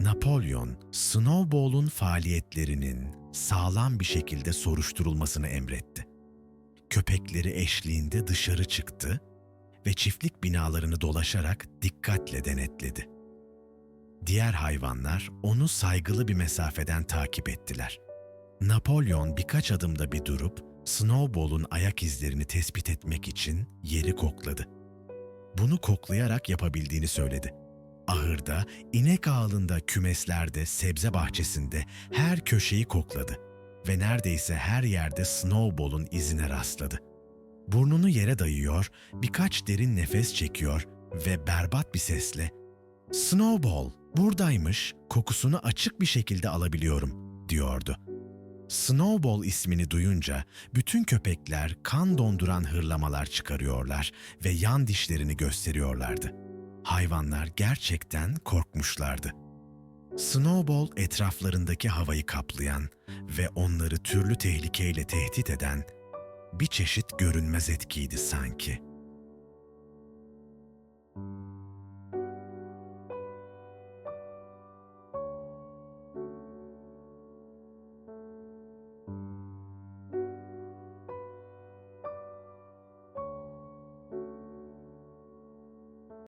Napolyon, Snowball'un faaliyetlerinin sağlam bir şekilde soruşturulmasını emretti. Köpekleri eşliğinde dışarı çıktı ve çiftlik binalarını dolaşarak dikkatle denetledi. Diğer hayvanlar onu saygılı bir mesafeden takip ettiler. Napolyon birkaç adımda bir durup Snowball'un ayak izlerini tespit etmek için yeri kokladı. Bunu koklayarak yapabildiğini söyledi. Ahırda, inek ağalında, kümeslerde, sebze bahçesinde her köşeyi kokladı ve neredeyse her yerde Snowball'un izine rastladı. Burnunu yere dayıyor, birkaç derin nefes çekiyor ve berbat bir sesle "Snowball buradaymış, kokusunu açık bir şekilde alabiliyorum." diyordu. Snowball ismini duyunca bütün köpekler kan donduran hırlamalar çıkarıyorlar ve yan dişlerini gösteriyorlardı. Hayvanlar gerçekten korkmuşlardı. Snowball etraflarındaki havayı kaplayan ve onları türlü tehlikeyle tehdit eden bir çeşit görünmez etkiydi sanki.